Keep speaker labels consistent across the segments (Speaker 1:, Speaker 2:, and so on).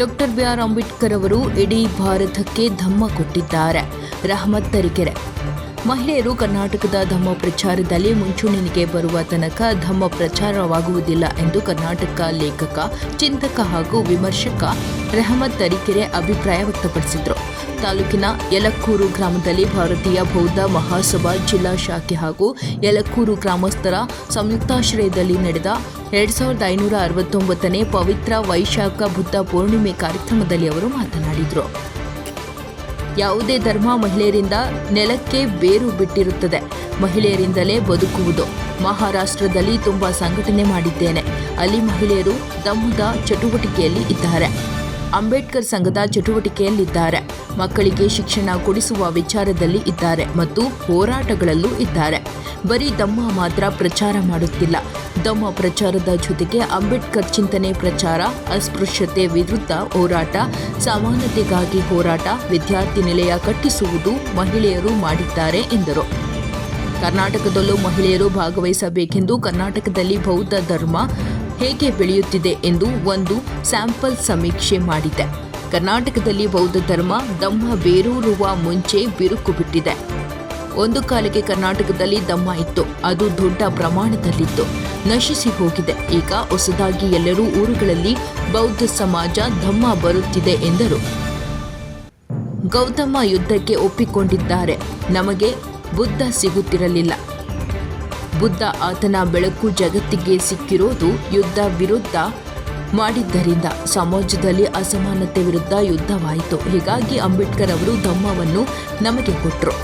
Speaker 1: Doctor B R Ambedkar ಅವರು ಇಡೀ ಭಾರತಕ್ಕೆ ಧಮ್ಮ ಕೊಟ್ಟಿದ್ದಾರೆ. ರಹಮತ್ ತರೀಕೆರೆ. ಮಹಿಳೆಯರು ಕರ್ನಾಟಕದ ಧಮ್ಮ ಪ್ರಚಾರದಲ್ಲಿ ಮುಂಚೂಣಿಗೆ ಬರುವ ತನಕ ಧಮ್ಮ ಪ್ರಚಾರವಾಗುವುದಿಲ್ಲ ಎಂದು ಕರ್ನಾಟಕ ಲೇಖಕ, ಚಿಂತಕ ಹಾಗೂ ವಿಮರ್ಶಕ ರೆಹಮತ್ ತರೀಕೆರೆ ಅಭಿಪ್ರಾಯ ವ್ಯಕ್ತಪಡಿಸಿದರು. ತಾಲೂಕಿನ ಯಲಕ್ಕೂರು ಗ್ರಾಮದಲ್ಲಿ ಭಾರತೀಯ ಬೌದ್ಧ ಮಹಾಸಭಾ ಜಿಲ್ಲಾ ಶಾಖೆ ಹಾಗೂ ಯಲಕ್ಕೂರು ಗ್ರಾಮಸ್ಥರ ಸಂಯುಕ್ತಾಶ್ರಯದಲ್ಲಿ ನಡೆದ ಎರಡ್ ಸಾವಿರದ ಐನೂರ ಅರವತ್ತೊಂಬತ್ತನೇ ಪವಿತ್ರ ವೈಶಾಖ ಬುದ್ಧ ಪೂರ್ಣಿಮೆ ಕಾರ್ಯಕ್ರಮದಲ್ಲಿ ಅವರು ಮಾತನಾಡಿದರು. ಯಾವುದೇ ಧರ್ಮ ಮಹಿಳೆಯರಿಂದ ನೆಲಕ್ಕೆ ಬೇರು ಬಿಟ್ಟಿರುತ್ತದೆ. ಮಹಿಳೆಯರಿಂದಲೇ ಬದುಕುವುದು. ಮಹಾರಾಷ್ಟ್ರದಲ್ಲಿ ತುಂಬಾ ಸಂಘಟನೆ ಮಾಡಿದ್ದೇನೆ. ಅಲ್ಲಿ ಮಹಿಳೆಯರು ದಮ್ಮದ ಚಟುವಟಿಕೆಯಲ್ಲಿ ಇದ್ದಾರೆ. ಅಂಬೇಡ್ಕರ್ ಸಂಘದ ಚಟುವಟಿಕೆಯಲ್ಲಿದ್ದಾರೆ. ಮಕ್ಕಳಿಗೆ ಶಿಕ್ಷಣ ಕೊಡಿಸುವ ವಿಚಾರದಲ್ಲಿ ಇದ್ದಾರೆ ಮತ್ತು ಹೋರಾಟಗಳಲ್ಲೂ ಇದ್ದಾರೆ. ಬರೀ ದಮ್ಮ ಮಾತ್ರ ಪ್ರಚಾರ ಮಾಡುತ್ತಿಲ್ಲ. ದಮ್ಮ ಪ್ರಚಾರದ ಜೊತೆಗೆ ಅಂಬೇಡ್ಕರ್ ಚಿಂತನೆ ಪ್ರಚಾರ, ಅಸ್ಪೃಶ್ಯತೆ ವಿರುದ್ಧ ಹೋರಾಟ, ಸಮಾನತೆಗಾಗಿ ಹೋರಾಟ, ವಿದ್ಯಾರ್ಥಿ ನಿಲಯ ಕಟ್ಟಿಸುವುದು ಮಹಿಳೆಯರು ಮಾಡಿದ್ದಾರೆ ಎಂದರು. ಕರ್ನಾಟಕದಲ್ಲೂ ಮಹಿಳೆಯರು ಭಾಗವಹಿಸಬೇಕೆಂದು ಕರ್ನಾಟಕದಲ್ಲಿ ಬೌದ್ಧ ಧರ್ಮ ಹೇಗೆ ಬೆಳೆಯುತ್ತಿದೆ ಎಂದು ಒಂದು ಸ್ಯಾಂಪಲ್ ಸಮೀಕ್ಷೆ ಮಾಡಿದೆ. ಕರ್ನಾಟಕದಲ್ಲಿ ಬೌದ್ಧ ಧರ್ಮ ದಮ್ಮ ಬೇರೂರುವ ಮುಂಚೆ ಬಿರುಕು ಬಿಟ್ಟಿದೆ. ಒಂದು ಕಾಲಕ್ಕೆ ಕರ್ನಾಟಕದಲ್ಲಿ ದಮ್ಮ ಇತ್ತು. ಅದು ದೊಡ್ಡ ಪ್ರಮಾಣದಲ್ಲಿತ್ತು. ನಶಿಸಿ ಹೋಗಿದೆ. ಈಗ ಹೊಸದಾಗಿ ಎಲ್ಲರೂ ಊರುಗಳಲ್ಲಿ ಬೌದ್ಧ ಸಮಾಜ ಧಮ್ಮ ಬರುತ್ತಿದೆ ಎಂದರು. ಗೌತಮ ಯುದ್ಧಕ್ಕೆ ಒಪ್ಪಿಕೊಂಡಿದ್ದಾರೆ. ನಮಗೆ ಬುದ್ಧ ಸಿಗುತ್ತಿರಲಿಲ್ಲ. ಬುದ್ಧ ಆತನ ಬೆಳಕು ಜಗತ್ತಿಗೆ ಸಿಕ್ಕಿರೋದು ಯುದ್ಧ ವಿರುದ್ಧ ಮಾಡಿದ್ದರಿಂದ ಸಮಾಜದಲ್ಲಿ ಅಸಮಾನತೆ ವಿರುದ್ಧ ಯುದ್ಧವಾಯಿತು. ಹೀಗಾಗಿ ಅಂಬೇಡ್ಕರ್ ಅವರು ಧಮ್ಮವನ್ನು ನಮಗೆ ಕೊಟ್ಟರು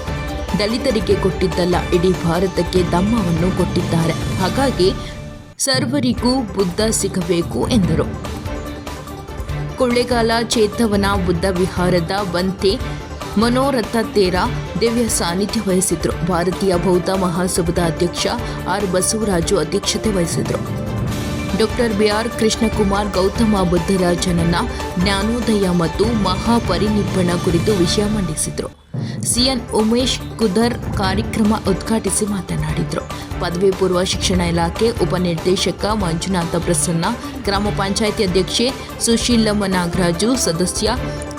Speaker 1: ದಲಿತರಿಗೆ ಕೊಟ್ಟಿದ್ದಲ್ಲ, ಇಡೀ ಭಾರತಕ್ಕೆ ಧಮ್ಮವನ್ನು ಕೊಟ್ಟಿದ್ದಾರೆ. ಹಾಗಾಗಿ ಸರ್ವರಿಗೂ ಬುದ್ಧ ಸಿಗಬೇಕು ಎಂದರು. ಕೊಳ್ಳೆಗಾಲ ಚೇತವನ ಬುದ್ಧ ವಿಹಾರದ ಬಂತೆ ಮನೋರಥ ತೇರಾ ದಿವ್ಯ ಸಾನ್ನಿಧ್ಯ ವಹಿಸಿದ್ರು. ಭಾರತೀಯ ಬೌದ್ಧ ಮಹಾಸಭದ ಅಧ್ಯಕ್ಷ ಆರ್ ಬಸವರಾಜು ಅಧ್ಯಕ್ಷತೆ ವಹಿಸಿದ್ರು. ಡಾಕ್ಟರ್ ಬಿಆರ್ ಕೃಷ್ಣಕುಮಾರ್ ಗೌತಮ ಬುದ್ಧರ ಜನನ ಜ್ಞಾನೋದಯ ಮತ್ತು ಮಹಾಪರಿನಿಬ್ಬಣ ಕುರಿತು ವಿಷಯ ಮಂಡಿಸಿದರು. ಸಿಎನ್ ಉಮೇಶ್ ಕುದರ್ ಕಾರ್ಯಕ್ರಮ ಉದ್ಘಾಟಿಸಿ ಮಾತನಾಡಿದರು. ಪದವಿ ಪೂರ್ವ ಶಿಕ್ಷಣ ಇಲಾಖೆ ಉಪನಿರ್ದೇಶಕ ಮಂಜುನಾಥ ಪ್ರಸನ್ನ, ಗ್ರಾಮ ಪಂಚಾಯಿತಿ ಅಧ್ಯಕ್ಷೆ ಸುಶೀಲಮ್ಮ ನಾಗರಾಜು ಸದಸ್ಯ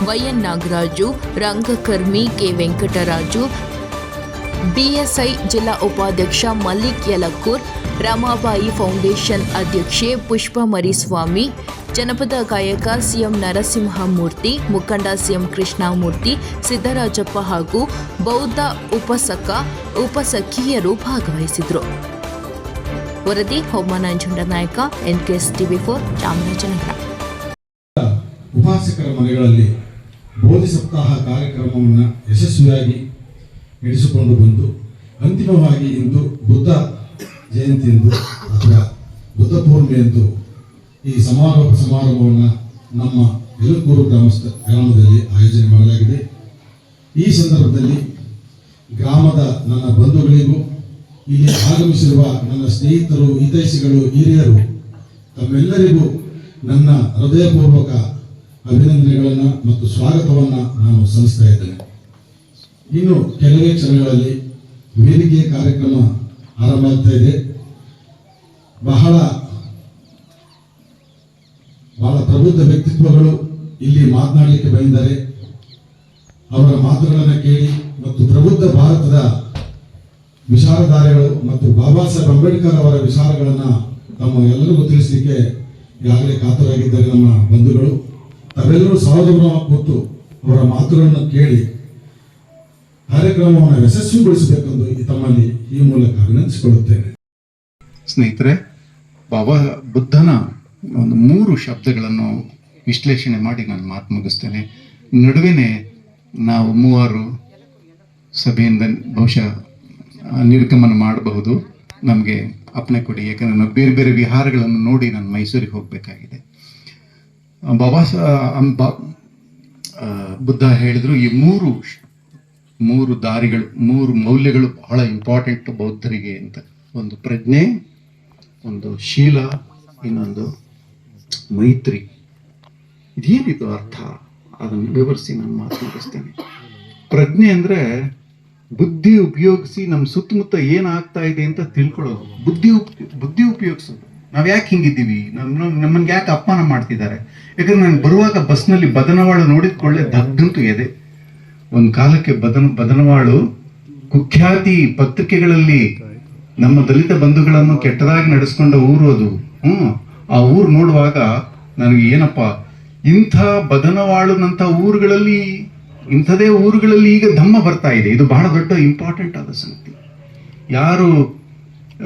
Speaker 1: ವೈಎನ್ ನಾಗರಾಜು, ರಂಗಕರ್ಮಿ ಕೆ ವೆಂಕಟರಾಜು, ಬಿಎಸ್ಐ ಜಿಲ್ಲಾ ಉಪಾಧ್ಯಕ್ಷ ಮಲ್ಲಿಕ್ ಯಲಕೂರ್ ರಮಾಬಾಯಿ ಫೌಂಡೇಶನ್ ಅಧ್ಯಕ್ಷೆ ಪುಷ್ಪ ಮರಿಸ್ವಾಮಿ ಜನಪದ ಗಾಯಕ ಸಿಎಂ ನರಸಿಂಹಮೂರ್ತಿ, ಮುಖಂಡ ಸಿಎಂ ಕೃಷ್ಣಮೂರ್ತಿ, ಸಿದ್ದರಾಜಪ್ಪ ಹಾಗೂ ಬೌದ್ಧ ಉಪಸಕ, ಉಪಸಖಿಯರು ಭಾಗವಹಿಸಿದರು. ವರದಿ Hommana Nayaka, NKS TV four Chamarajanagar
Speaker 2: ಉಪಾಸಕರ ಮನೆಗಳಲ್ಲಿ ಬೋಧಿ ಸಪ್ತಾಹ ಕಾರ್ಯಕ್ರಮವನ್ನು ಯಶಸ್ವಿಯಾಗಿ ನಡೆಸಿಕೊಂಡು ಬಂದು, ಅಂತಿಮವಾಗಿ ಇಂದು ಬುದ್ಧ ಜಯಂತಿಯಂದು ಅಥವಾ ಬುದ್ಧ ಪೂರ್ಣಿಮೆಯಂದು ಈ ಸಮಾರೋಪ ಸಮಾರಂಭವನ್ನು ನಮ್ಮ ಯಲಕೂರು ಗ್ರಾಮಸ್ಥ ಗ್ರಾಮದಲ್ಲಿ ಆಯೋಜನೆ ಮಾಡಲಾಗಿದೆ. ಈ ಸಂದರ್ಭದಲ್ಲಿ ಗ್ರಾಮದ ನನ್ನ ಬಂಧುಗಳಿಗೂ, ಇಲ್ಲಿ ಆಗಮಿಸಿರುವ ನನ್ನ ಸ್ನೇಹಿತರು, ಹಿತೈಷಿಗಳು, ಹಿರಿಯರು, ತಮ್ಮೆಲ್ಲರಿಗೂ ನನ್ನ ಹೃದಯಪೂರ್ವಕ ಅಭಿನಂದನೆಗಳನ್ನು ಮತ್ತು ಸ್ವಾಗತವನ್ನು ನಾನು ಸಲ್ಲಿಸ್ತಾ ಇದ್ದೇನೆ. ಇನ್ನು ಕೆಲವೇ ಕ್ಷಣಗಳಲ್ಲಿ ವೇದಿಕೆ ಕಾರ್ಯಕ್ರಮ ಆರಂಭ ಆಗ್ತಾ ಇದೆ. ಬಹಳ ಬಹಳ ಪ್ರಬುದ್ಧ ವ್ಯಕ್ತಿತ್ವಗಳು ಇಲ್ಲಿ ಮಾತನಾಡಲಿಕ್ಕೆ ಬಂದಿದ್ದಾರೆ ಅವರ ಮಾತುಗಳನ್ನು ಕೇಳಿ ಮತ್ತು ಪ್ರಬುದ್ಧ ಭಾರತದ ವಿಚಾರಧಾರೆಗಳು ಮತ್ತು ಬಾಬಾ ಸಾಹೇಬ್ ಅಂಬೇಡ್ಕರ್ ಅವರ ವಿಚಾರಗಳನ್ನು ತಮ್ಮ ಎಲ್ಲರಿಗೂ ತಿಳಿಸಲಿಕ್ಕೆ ಈಗಾಗಲೇ ಕಾತರಾಗಿದ್ದಾರೆ ನಮ್ಮ ಬಂಧುಗಳು. ತಾವೆಲ್ಲರೂ ಸಹೋದರ ಕೂತು ಅವರ ಮಾತುಗಳನ್ನು ಕೇಳಿ ಕಾರ್ಯಕ್ರಮವನ್ನು ಯಶಸ್ವಿಗೊಳಿಸಬೇಕೆಂದು ತಮ್ಮಲ್ಲಿ ಈ ಮೂಲಕ ವಿನಂತಿಸಿಕೊಳ್ಳುತ್ತೇನೆ.
Speaker 3: ಸ್ನೇಹಿತರೆ, ಬಾಬಾ ಬುದ್ಧನ ಒಂದು ಮೂರು ಶಬ್ದಗಳನ್ನು ವಿಶ್ಲೇಷಣೆ ಮಾಡಿ ನಾನು ಮಾತು ಮುಗಿಸ್ತೇನೆ. ನಡುವೆನೆ ನಾವು ಮೂವರು ಸಭೆಯಿಂದ ಬಹುಶಃ ನಿರ್ಗಮನ ಮಾಡಬಹುದು. ನಮಗೆ ಅಪ್ಪಣೆ ಕೊಡಿ. ಯಾಕಂದರೆ ನಾವು ಬೇರೆ ಬೇರೆ ವಿಹಾರಗಳನ್ನು ನೋಡಿ ನಾನು ಮೈಸೂರಿಗೆ ಹೋಗಬೇಕಾಗಿದೆ. ಬಾಬಾ ಬಾ- ಬುದ್ಧ ಹೇಳಿದ್ರು, ಈ ಮೂರು ಮೂರು ದಾರಿಗಳು, ಮೂರು ಮೌಲ್ಯಗಳು ಬಹಳ ಇಂಪಾರ್ಟೆಂಟ್ ಬೌದ್ಧರಿಗೆ ಅಂತ. ಒಂದು ಪ್ರಜ್ಞೆ, ಒಂದು ಶೀಲ, ಇನ್ನೊಂದು ಮೈತ್ರಿ. ಇದೇನಿದು ಅರ್ಥ? ಅದನ್ನು ವಿವರಿಸಿ ನಾನು ಮಾತು ಮುಗಿಸ್ತೇನೆ ಪ್ರಜ್ಞೆ ಅಂದ್ರೆ ಬುದ್ಧಿ ಉಪಯೋಗಿಸಿ ನಮ್ಮ ಸುತ್ತಮುತ್ತ ಏನಾಗ್ತಾ ಇದೆ ಅಂತ ತಿಳ್ಕೊಳ್ಳೋದು. ಬುದ್ಧಿ ಉಪ್, ಬುದ್ಧಿ ಉಪಯೋಗಿಸೋದು. ನಾವು ಯಾಕೆ ಹಿಂಗಿದ್ದೀವಿ? ನಮ್ಮ ನಮ್ಮನ್ಗೆ ಯಾಕೆ ಅಪಮಾನ ಮಾಡ್ತಿದ್ದಾರೆ? ಯಾಕಂದ್ರೆ ನಾನು ಬರುವಾಗ ಬಸ್ನಲ್ಲಿ ಬದನವಾಳು ನೋಡಿದ್ಕೊಳ್ಳೆ ದಗ್ಗಂತೂ ಎದೆ. ಒಂದು ಕಾಲಕ್ಕೆ ಬದನ, ಬದನವಾಳು ಕುಖ್ಯಾತಿ ಪತ್ರಿಕೆಗಳಲ್ಲಿ ನಮ್ಮ ದಲಿತ ಬಂಧುಗಳನ್ನು ಕೆಟ್ಟದಾಗಿ ನಡೆಸ್ಕೊಂಡ ಊರು ಅದು ಆ ಊರು ನೋಡುವಾಗ ನನಗೆ ಏನಪ್ಪ, ಇಂಥ ಬದನವಾಳನಂಥ ಊರುಗಳಲ್ಲಿ, ಇಂಥದೇ ಊರುಗಳಲ್ಲಿ ಈಗ ಧಮ್ಮ ಬರ್ತಾ ಇದೆ. ಇದು ಬಹಳ ದೊಡ್ಡ ಇಂಪಾರ್ಟೆಂಟ್ ಆದ ಸಂಗತಿ. ಯಾರು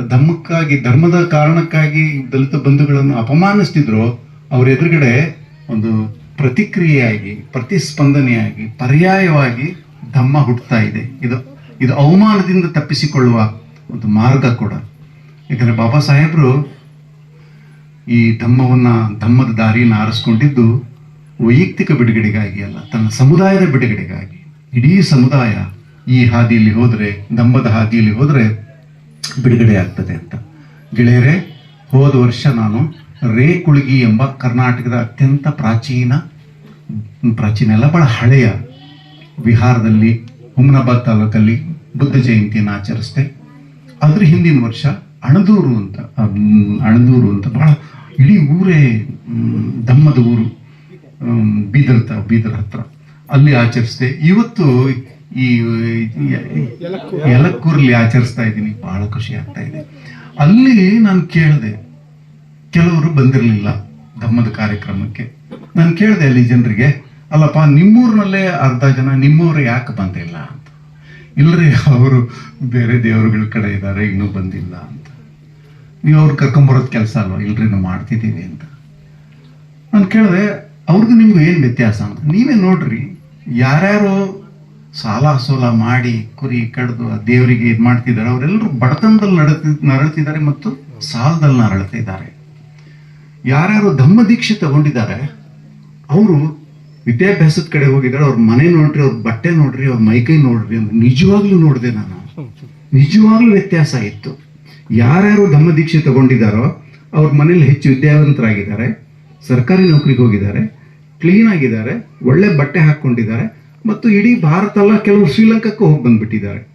Speaker 3: ಧಮ್ಮಕ್ಕಾಗಿ, ಧರ್ಮದ ಕಾರಣಕ್ಕಾಗಿ ದಲಿತ ಬಂಧುಗಳನ್ನು ಅಪಮಾನಿಸ್ತಿದ್ರೋ, ಅವ್ರ ಎದುರುಗಡೆ ಒಂದು ಪ್ರತಿಕ್ರಿಯೆಯಾಗಿ, ಪ್ರತಿಸ್ಪಂದನೆಯಾಗಿ, ಪರ್ಯಾಯವಾಗಿ ಧಮ್ಮ ಹುಟ್ಟುತ್ತಾ ಇದೆ. ಇದು ಇದು ಅವಮಾನದಿಂದ ತಪ್ಪಿಸಿಕೊಳ್ಳುವ ಒಂದು ಮಾರ್ಗ ಕೂಡ. ಯಾಕಂದ್ರೆ ಬಾಬಾ ಸಾಹೇಬರು ಈ ಧಮ್ಮವನ್ನ, ಧಮ್ಮದ ದಾರಿಯನ್ನು ಆರಿಸ್ಕೊಂಡಿದ್ದು ವೈಯಕ್ತಿಕ ಬಿಡುಗಡೆಗಾಗಿ ಅಲ್ಲ, ತನ್ನ ಸಮುದಾಯದ ಬಿಡುಗಡೆಗಾಗಿ. ಇಡೀ ಸಮುದಾಯ ಈ ಹಾದಿಯಲ್ಲಿ ಹೋದರೆ, ಧಮ್ಮದ ಹಾದಿಯಲ್ಲಿ ಹೋದರೆ ಬಿಡುಗಡೆ ಆಗ್ತದೆ ಅಂತ. ಗೆಳೆಯರೇ, ಹೋದ ವರ್ಷ ನಾನು ರೇಕುಳುಗಿ ಎಂಬ ಕರ್ನಾಟಕದ ಅತ್ಯಂತ ಪ್ರಾಚೀನ ಪ್ರಾಚೀನ ಎಲ್ಲ ಬಹಳ ಹಳೆಯ ವಿಹಾರದಲ್ಲಿ, ಹುಮ್ನಾಬಾದ್ ತಾಲೂಕಲ್ಲಿ ಬುದ್ಧ ಜಯಂತಿಯನ್ನು ಆಚರಿಸಿದೆ. ಅದ್ರ ಹಿಂದಿನ ವರ್ಷ ಅಣದೂರು ಅಂತ ಅಣದೂರು ಅಂತ ಬಹಳ ಇಡೀ ಊರೇ ಧಮ್ಮದ ಊರು ಬೀದರ್ ತ- ಬೀದರ್ ಹತ್ರ. ಅಲ್ಲಿ ಆಚರಿಸಿದೆ. ಇವತ್ತು ಈ ಯಲಕ್ಕೂರಲ್ಲಿ ಆಚರಿಸ್ತಾ ಇದ್ದೀನಿ. ಬಹಳ ಖುಷಿ ಆಗ್ತಾ ಇದೆ. ಅಲ್ಲಿ ನಾನು ಕೇಳಿದೆ, ಕೆಲವರು ಬಂದಿರಲಿಲ್ಲ ಧಮ್ಮದ ಕಾರ್ಯಕ್ರಮಕ್ಕೆ. ನಾನು ಕೇಳಿದೆ ಅಲ್ಲಿ ಜನರಿಗೆ, ಅಲ್ಲಪ್ಪ, ನಿಮ್ಮೂರಿನಲ್ಲೇ ಅರ್ಧ ಜನ, ನಿಮ್ಮೂರು ಯಾಕೆ ಬಂದಿಲ್ಲ ಅಂತ. ಇಲ್ಲರಿ ಅವರು ಬೇರೆ ದೇವರುಗಳ ಕಡೆ ಇದ್ದಾರೆ ಇನ್ನೂ ಬಂದಿಲ್ಲ ಅಂತ. ನೀವು ಅವ್ರು ಕರ್ಕೊಂಬರೋದು ಕೆಲಸ ಅಲ್ವ ಇಲ್ರಿ ನಾವು ಮಾಡ್ತಿದ್ದೀವಿ ಅಂತ. ನಾನು ಕೇಳಿದೆ, ಅವ್ರಿಗೂ ನಿಮ್ಗೂ ಏನು ವ್ಯತ್ಯಾಸ ಅಂತ? ನೀವೇ ನೋಡ್ರಿ, ಯಾರ್ಯಾರು ಸಾಲ ಸೋಲ ಮಾಡಿ, ಕುರಿ ಕಡ್ದು ದೇವರಿಗೆ ಇದು ಮಾಡ್ತಿದ್ದಾರೆ ಅವರೆಲ್ಲರೂ ಬಡತನದಲ್ಲಿ ನಡತಿ ನರಳ್ತಿದ್ದಾರೆ ಮತ್ತು ಸಾಲದಲ್ಲಿ ನರಳ್ತಿದ್ದಾರೆ ಯಾರ್ಯಾರು ಧಮ್ಮ ದೀಕ್ಷೆ ತಗೊಂಡಿದ್ದಾರೆ ಅವರು ವಿದ್ಯಾಭ್ಯಾಸದ ಕಡೆ ಹೋಗಿದ್ದಾರೆ ಅವ್ರ ಮನೆ ನೋಡ್ರಿ, ಅವ್ರ ಬಟ್ಟೆ ನೋಡ್ರಿ, ಅವ್ರ ಮೈಕೈ ನೋಡ್ರಿ ನಿಜವಾಗ್ಲೂ ನೋಡಿದೆ ನಾನು. ನಿಜವಾಗ್ಲೂ ವ್ಯತ್ಯಾಸ ಇತ್ತು. ಯಾರ್ಯಾರು ಧಮ್ಮ ದೀಕ್ಷೆ ತಗೊಂಡಿದ್ದಾರೋ ಅವ್ರ ಮನೇಲಿ ಹೆಚ್ಚು ವಿದ್ಯಾವಂತರಾಗಿದ್ದಾರೆ, ಸರ್ಕಾರಿ ನೌಕರಿಗೆ ಹೋಗಿದ್ದಾರೆ ಕ್ಲೀನ್ ಆಗಿದ್ದಾರೆ, ಒಳ್ಳೆ ಬಟ್ಟೆ ಹಾಕೊಂಡಿದ್ದಾರೆ ಮತ್ತು ಇಡೀ ಭಾರತ ಅಲ್ಲ ಕೆಲವರು ಶ್ರೀಲಂಕಾಕ್ಕೂ ಹೋಗಿ ಬಂದ್ಬಿಟ್ಟಿದ್ದಾರೆ.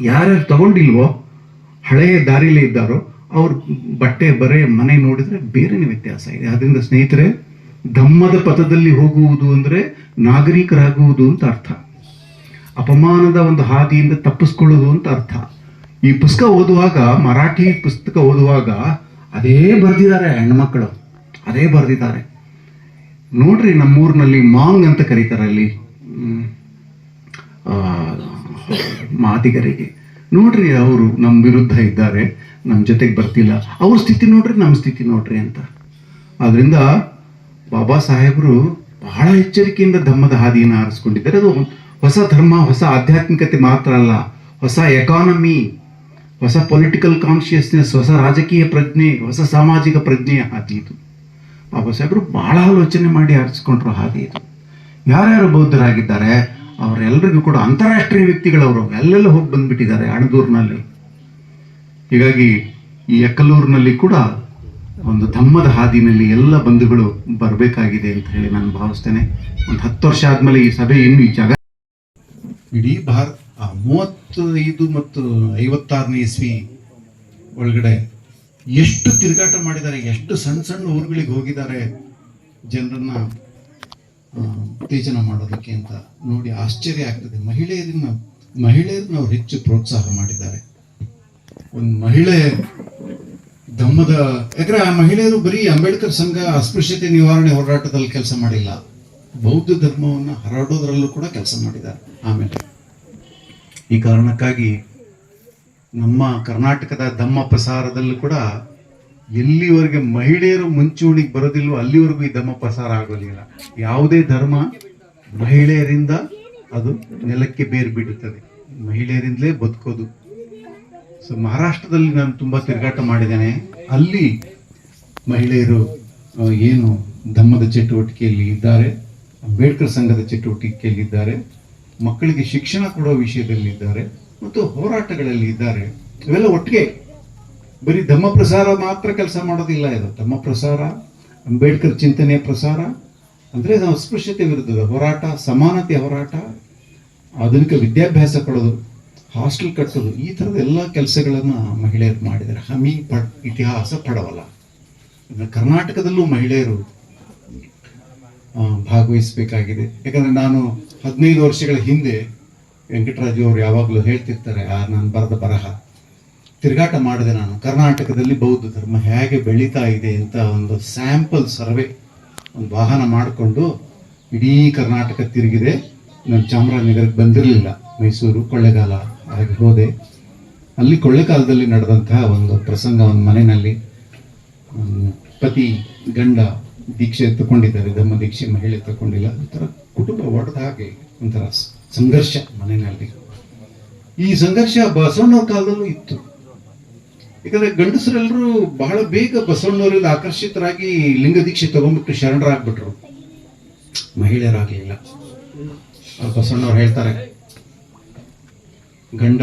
Speaker 3: ಯಾರ್ಯಾರು ತಗೊಂಡಿಲ್ವೋ, ಹಳೆಯ ದಾರಿಲೇ ಇದ್ದಾರೋ, ಅವ್ರ ಬಟ್ಟೆ, ಬರೆ, ಮನೆ ನೋಡಿದರೆ ಬೇರೆನೇ ವ್ಯತ್ಯಾಸ ಇದೆ. ಅದರಿಂದ ಸ್ನೇಹಿತರೆ, ಧಮ್ಮದ ಪಥದಲ್ಲಿ ಹೋಗುವುದು ಅಂದ್ರೆ ನಾಗರಿಕರಾಗುವುದು ಅಂತ ಅರ್ಥ. ಅಪಮಾನದ ಒಂದು ಹಾದಿಯಿಂದ ತಪ್ಪಿಸ್ಕೊಳ್ಳೋದು ಅಂತ ಅರ್ಥ. ಈ ಪುಸ್ತಕ ಓದುವಾಗ, ಮರಾಠಿ ಪುಸ್ತಕ ಓದುವಾಗ ಅದೇ ಬರೆದಿದ್ದಾರೆ ಹೆಣ್ಮಕ್ಳು. ಅದೇ ಬರೆದಿದ್ದಾರೆ. ನೋಡ್ರಿ ನಮ್ಮೂರಿನಲ್ಲಿ ಮಾಂಗ್ ಅಂತ ಕರೀತಾರೆ ಅಲ್ಲಿ. ಮಾತಿಗರಿಗೆ ನೋಡ್ರಿ ಅವರು ನಮ್ಮ ವಿರುದ್ಧ ಇದ್ದಾರೆ, ನಮ್ಮ ಜೊತೆಗೆ ಬರ್ತಿಲ್ಲ. ಅವ್ರ ಸ್ಥಿತಿ ನೋಡ್ರಿ, ನಮ್ಮ ಸ್ಥಿತಿ ನೋಡ್ರಿ ಅಂತ. ಆದ್ರಿಂದ ಬಾಬಾ ಸಾಹೇಬರು ಬಹಳ ಎಚ್ಚರಿಕೆಯಿಂದ ಧಮ್ಮದ ಹಾದಿಯನ್ನು ಆರಿಸ್ಕೊಂಡಿದ್ದಾರೆ. ಅದು ಹೊಸ ಧರ್ಮ, ಹೊಸ ಆಧ್ಯಾತ್ಮಿಕತೆ ಮಾತ್ರ ಅಲ್ಲ, ಹೊಸ ಎಕಾನಮಿ ಹೊಸ ಪೊಲಿಟಿಕಲ್ ಕಾನ್ಷಿಯಸ್ನೆಸ್ ಹೊಸ ರಾಜಕೀಯ ಪ್ರಜ್ಞೆ, ಹೊಸ ಸಾಮಾಜಿಕ ಪ್ರಜ್ಞೆಯ ಹಾದಿ ಇದು. ಬಾಬಾ ಸಾಹೇಬರು ಬಹಳ ಆಲೋಚನೆ ಮಾಡಿ ಆರಿಸ್ಕೊಂಡ್ರು ಹಾದಿ ಇದು. ಯಾರ್ಯಾರು ಬೌದ್ಧರಾಗಿದ್ದಾರೆ ಅವರೆಲ್ಲರಿಗೂ ಕೂಡ ಅಂತಾರಾಷ್ಟ್ರೀಯ ವ್ಯಕ್ತಿಗಳವರು ಎಲ್ಲೆಲ್ಲ ಹೋಗಿ ಬಂದ್ಬಿಟ್ಟಿದ್ದಾರೆ ಅಣದೂರಿನಲ್ಲಿ. ಹೀಗಾಗಿ ಈ ಎಕ್ಕಲೂರಿನಲ್ಲಿ ಕೂಡ ಒಂದು ಧಮ್ಮದ ಹಾದಿನಲ್ಲಿ ಎಲ್ಲ ಬಂಧುಗಳು ಬರಬೇಕಾಗಿದೆ ಅಂತ ಹೇಳಿ ನಾನು ಭಾವಿಸ್ತೇನೆ. ಒಂದು ಹತ್ತು ವರ್ಷ ಆದಮೇಲೆ ಈ ಸಭೆ ಇನ್ನು ಈ ಜಾಗ ಇಡೀ ಭಾರತ ಮೂವತ್ತೈದು ಮತ್ತು ಐವತ್ತಾರನೇ ಇಸ್ವಿ ಒಳಗಡೆ ಎಷ್ಟು ತಿರುಗಾಟ ಮಾಡಿದ್ದಾರೆ ಎಷ್ಟು ಸಣ್ಣ ಸಣ್ಣ ಊರುಗಳಿಗೆ ಹೋಗಿದ್ದಾರೆ ಜನರನ್ನ ಆ, ಉತ್ತೇಜನ ಮಾಡೋದಕ್ಕೆ ಅಂತ ನೋಡಿ ಆಶ್ಚರ್ಯ ಆಗ್ತದೆ. ಮಹಿಳೆಯರನ್ನ ಮಹಿಳೆಯರನ್ನ ಅವ್ರು ಹೆಚ್ಚು ಪ್ರೋತ್ಸಾಹ ಮಾಡಿದ್ದಾರೆ. ಒಂದು ಮಹಿಳೆ ಧಮ್ಮದ ಯಾಕಂದ್ರೆ ಆ ಮಹಿಳೆಯರು ಬರೀ ಅಂಬೇಡ್ಕರ್ ಸಂಘ ಅಸ್ಪೃಶ್ಯತೆ ನಿವಾರಣೆ ಹೋರಾಟದಲ್ಲಿ ಕೆಲಸ ಮಾಡಿಲ್ಲ. ಬೌದ್ಧ ಧರ್ಮವನ್ನು ಹರಡೋದ್ರಲ್ಲೂ ಕೂಡ ಕೆಲಸ ಮಾಡಿದ್ದಾರೆ. ಆಮೇಲೆ ಈ ಕಾರಣಕ್ಕಾಗಿ ನಮ್ಮ ಕರ್ನಾಟಕದ ಧಮ್ಮ ಪ್ರಸಾರದಲ್ಲೂ ಕೂಡ ಎಲ್ಲಿವರೆಗೆ ಮಹಿಳೆಯರು ಮುಂಚೂಣಿಗೆ ಬರೋದಿಲ್ವೋ ಅಲ್ಲಿವರೆಗೂ ಈ ಧಮ್ಮ ಪ್ರಸಾರ ಆಗೋದಿಲ್ಲ. ಯಾವುದೇ ಧರ್ಮ ಮಹಿಳೆಯರಿಂದ ಅದು ನೆಲಕ್ಕೆ ಬೇರು ಬಿಡುತ್ತದೆ. ಮಹಿಳೆಯರಿಂದಲೇ ಬದುಕೋದು. ಸೊ ಮಹಾರಾಷ್ಟ್ರದಲ್ಲಿ ನಾನು ತುಂಬ ತಿರುಗಾಟ ಮಾಡಿದ್ದೇನೆ. ಅಲ್ಲಿ ಮಹಿಳೆಯರು ಏನು ಧಮ್ಮದ ಚಟುವಟಿಕೆಯಲ್ಲಿ ಇದ್ದಾರೆ, ಅಂಬೇಡ್ಕರ್ ಸಂಘದ ಚಟುವಟಿಕೆಯಲ್ಲಿ ಇದ್ದಾರೆ. ಮಕ್ಕಳಿಗೆ ಶಿಕ್ಷಣ ಕೊಡೋ ವಿಷಯದಲ್ಲಿ ಇದ್ದಾರೆ ಮತ್ತು ಹೋರಾಟಗಳಲ್ಲಿ ಇದ್ದಾರೆ. ಇವೆಲ್ಲ ಒಟ್ಟಿಗೆ ಬರೀ ಧಮ್ಮ ಪ್ರಸಾರ ಮಾತ್ರ ಕೆಲಸ ಮಾಡೋದಿಲ್ಲ ಇದು. ಧಮ್ಮ ಪ್ರಸಾರ ಅಂಬೇಡ್ಕರ್ ಚಿಂತನೆಯ ಪ್ರಸಾರ, ಅಂದರೆ ನಾವು ಅಸ್ಪೃಶ್ಯತೆ ವಿರುದ್ಧದ ಹೋರಾಟ, ಸಮಾನತೆ ಹೋರಾಟ, ಆಧುನಿಕ ವಿದ್ಯಾಭ್ಯಾಸ ಕೊಡೋದು, ಹಾಸ್ಟೆಲ್ ಕಟ್ಟೋದು, ಈ ಥರದ ಎಲ್ಲ ಕೆಲಸಗಳನ್ನು ಮಹಿಳೆಯರು ಮಾಡಿದ್ದಾರೆ. ಹಮಿ ಪಡ್ ಇತಿಹಾಸ ಪಡವಲ್ಲ. ಕರ್ನಾಟಕದಲ್ಲೂ ಮಹಿಳೆಯರು ಭಾಗವಹಿಸಬೇಕಾಗಿದೆ. ಯಾಕಂದರೆ ನಾನು ಹದಿನೈದು ವರ್ಷಗಳ ಹಿಂದೆ ವೆಂಕಟರಾಜು ಅವರು ಯಾವಾಗಲೂ ಹೇಳ್ತಿರ್ತಾರೆ, ಆ, ನಾನು ಬರೆದ ಬರಹ. ತಿರುಗಾಟ ಮಾಡಿದೆ ನಾನು. ಕರ್ನಾಟಕದಲ್ಲಿ ಬೌದ್ಧ ಧರ್ಮ ಹೇಗೆ ಬೆಳೀತಾ ಇದೆ ಅಂತ ಒಂದು ಸ್ಯಾಂಪಲ್ ಸರ್ವೆ ಒಂದು ವಾಹನ ಮಾಡಿಕೊಂಡು ಇಡೀ ಕರ್ನಾಟಕ ತಿರುಗಿದೆ. ನಾನು ಚಾಮರಾಜನಗರಕ್ಕೆ ಬಂದಿರಲಿಲ್ಲ. ಮೈಸೂರು, ಕೊಳ್ಳೆಗಾಲ ಹಾಗೆ ಹೋದೆ. ಅಲ್ಲಿ ಕೊಳ್ಳೆಗಾಲದಲ್ಲಿ ನಡೆದಂತಹ ಒಂದು ಪ್ರಸಂಗ ಒಂದು ಮನೆಯಲ್ಲಿ ಪತಿ ಗಂಡ ದೀಕ್ಷೆ ತಗೊಂಡಿದ್ದಾರೆ ಧಮ್ಮ ದೀಕ್ಷೆ ಮಹಿಳೆ ತಗೊಂಡಿಲ್ಲ ಒಂಥರ ಕುಟುಂಬ ಒಡೆದ ಹಾಗೆ ಒಂಥರ ಸಂಘರ್ಷ ಮನೆಯಲ್ಲಿ. ಈ ಸಂಘರ್ಷ ಬಸವಣ್ಣವ್ರ ಕಾಲದಲ್ಲೂ ಇತ್ತು. ಯಾಕಂದ್ರೆ ಗಂಡಸರೆಲ್ಲರೂ ಬಹಳ ಬೇಗ ಬಸವಣ್ಣವರಿಂದ ಆಕರ್ಷಿತರಾಗಿ ಲಿಂಗ ದೀಕ್ಷೆ ತಗೊಂಡ್ಬಿಟ್ಟು ಶರಣರಾಗ್ಬಿಟ್ರು. ಮಹಿಳೆಯರಾಗಲಿಲ್ಲ. ಬಸವಣ್ಣವ್ರು ಹೇಳ್ತಾರೆ, ಗಂಡ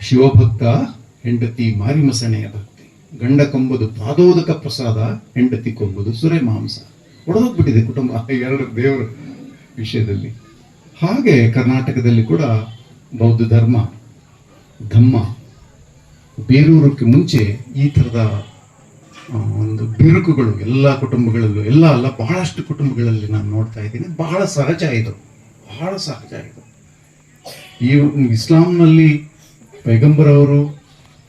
Speaker 3: ಶಿವಭಕ್ತ, ಹೆಂಡತಿ ಮಾರಿಮಸಣೆಯ ಭಕ್ತಿ. ಗಂಡ ಕೊಂಬುದು ಪಾದೋದಕ ಪ್ರಸಾದ, ಹೆಂಡತಿ ಕೊಂಬುದು ಸುರೇ ಮಾಂಸ. ಒಡೆದೋಗ್ಬಿಟ್ಟಿದೆ ಕುಟುಂಬ, ಎರಡು ದೇವರ ವಿಷಯದಲ್ಲಿ. ಹಾಗೆ ಕರ್ನಾಟಕದಲ್ಲಿ ಕೂಡ ಬೌದ್ಧ ಧರ್ಮ, ಧಮ್ಮ, ಬೇರೂರಕ್ಕೆ ಮುಂಚೆ ಈ ಥರದ ಒಂದು ಬಿರುಕುಗಳು ಎಲ್ಲ ಕುಟುಂಬಗಳಲ್ಲೂ, ಎಲ್ಲ ಅಲ್ಲ, ಬಹಳಷ್ಟು ಕುಟುಂಬಗಳಲ್ಲಿ ನಾನು ನೋಡ್ತಾ ಇದ್ದೀನಿ. ಬಹಳ ಸಹಜ ಇದು. ಬಹಳ ಸಹಜ ಇದು. ಈ ಇಸ್ಲಾಂನಲ್ಲಿ ಪೈಗಂಬರ್ ಅವರು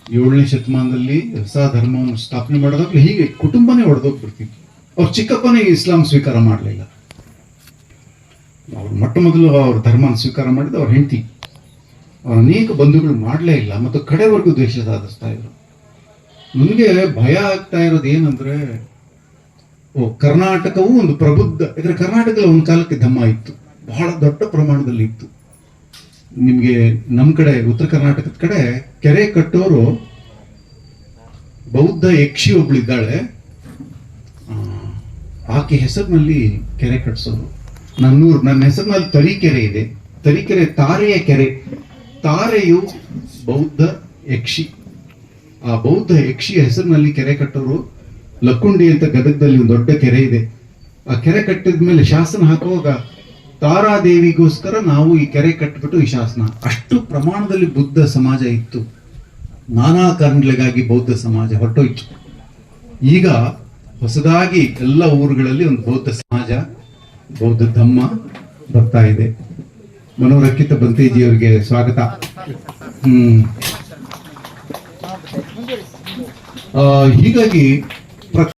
Speaker 3: ಏಳನೇ ಶತಮಾನದಲ್ಲಿ ಹೊಸ ಧರ್ಮವನ್ನು ಸ್ಥಾಪನೆ ಮಾಡೋದಾಗ್ಲೂ ಹೀಗೆ ಕುಟುಂಬನೇ ಹೊಡೆದೋಗ್ಬಿಡ್ತಿತ್ತು ಅವ್ರ ಚಿಕ್ಕಪ್ಪನೇ ಇಸ್ಲಾಂ ಸ್ವೀಕಾರ ಮಾಡಲಿಲ್ಲ. ಅವ್ರು ಮೊಟ್ಟ ಮೊದಲು ಅವ್ರ ಧರ್ಮನ ಸ್ವೀಕಾರ ಮಾಡಿದ ಅವ್ರ ಹೆಂಡತಿ. ಅವ್ರ ಅನೇಕ ಬಂಧುಗಳು ಮಾಡಲೇ ಇಲ್ಲ, ಮತ್ತು ಕಡೆವರೆಗೂ ದ್ವೇಷ ಸಾಧಿಸ್ತಾ ಇದ್ರು. ನನಗೆ ಭಯ ಆಗ್ತಾ ಇರೋದು ಏನಂದ್ರೆ, ಓ, ಕರ್ನಾಟಕವು ಒಂದು ಪ್ರಬುದ್ಧ, ಯಾಕಂದ್ರೆ ಕರ್ನಾಟಕದಲ್ಲಿ ಒಂದು ಕಾಲಕ್ಕೆ ಧಮ್ಮ ಇತ್ತು, ಬಹಳ ದೊಡ್ಡ ಪ್ರಮಾಣದಲ್ಲಿ ಇತ್ತು. ನಿಮಗೆ ನಮ್ಮ ಕಡೆ, ಉತ್ತರ ಕರ್ನಾಟಕದ ಕಡೆ ಕೆರೆ ಕಟ್ಟೋರು ಬೌದ್ಧ ಯಕ್ಷಿ ಒಬ್ಳಿದ್ದಾಳೆ ಆಕೆ ಹೆಸರಿನಲ್ಲಿ ಕೆರೆ ಕಟ್ಸೋರು ನನ್ನೂರು ನನ್ನ ಹೆಸರಿನಲ್ಲಿ ತರೀಕೆರೆ ಇದೆ. ತರೀಕೆರೆ ತಾರೆಯ ಕೆರೆ. ತಾರೆಯು ಬೌದ್ಧ ಯಕ್ಷಿ. ಆ ಬೌದ್ಧ ಯಕ್ಷಿಯ ಹೆಸರಿನಲ್ಲಿ ಕೆರೆ ಕಟ್ಟೋರು ಲಕ್ಕುಂಡಿ ಅಂತ ಗದಗದಲ್ಲಿ ಒಂದು ದೊಡ್ಡ ಕೆರೆ ಇದೆ. ಆ ಕೆರೆ ಕಟ್ಟಿದ ಮೇಲೆ ಶಾಸನ ಹಾಕುವಾಗ ತಾರಾದೇವಿಗೋಸ್ಕರ ನಾವು ಈ ಕೆರೆ ಕಟ್ಟಿಬಿಟ್ಟು ಈ ಶಾಸನ. ಅಷ್ಟು ಪ್ರಮಾಣದಲ್ಲಿ ಬುದ್ಧ ಸಮಾಜ ಇತ್ತು. ನಾನಾ ಕಾರಣಗಳಿಗಾಗಿ ಬೌದ್ಧ ಸಮಾಜ ಹೊರಟೋಯ್ತು. ಈಗ ಹೊಸದಾಗಿ ಎಲ್ಲ ಊರುಗಳಲ್ಲಿ ಒಂದು ಬೌದ್ಧ ಸಮಾಜ, ಬೌದ್ಧ ಧಮ್ಮ ಬರ್ತಾ ಇದೆ. ಮನೋರಕ್ಷಿತ ಬಂತೇಜಿಯವರಿಗೆ ಸ್ವಾಗತ. ಹ್ಮ್. ಹೀಗಾಗಿ